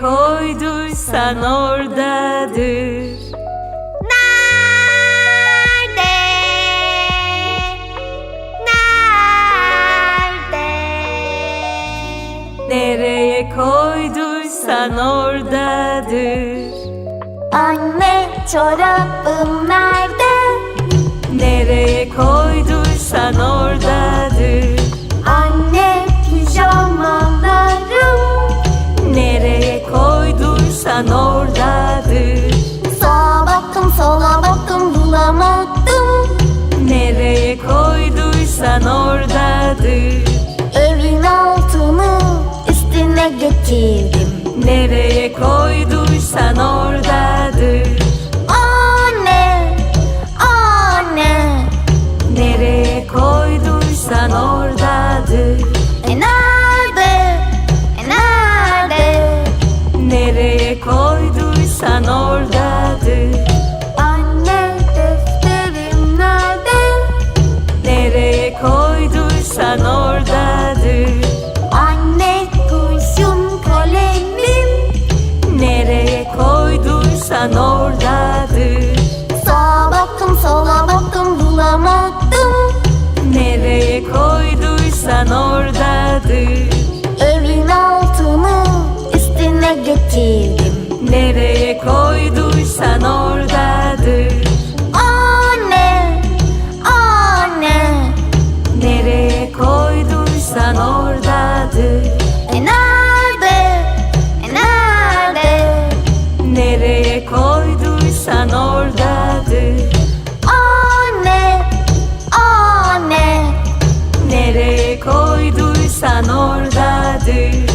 koyduysan oradadır. Nerede? Nerede? Nereye koyduysan oradadır. Anne çorabım nerede? Koyduysan oradadır. Evin altını üstüne getirdim Nereye koyduysan oradadır. Anne, anne Nereye koyduysan oradadır. Koyduysan oradadır. Anne kurşun kalemim Nereye koyduysan oradadır. Sağa baktım sola baktım bulamadım Nereye koyduysan oradadır. Evin altını üstüne getirdim Nereye koyduysan koyduysan oradadır. Anne, anne Nereye koyduysan oradadır.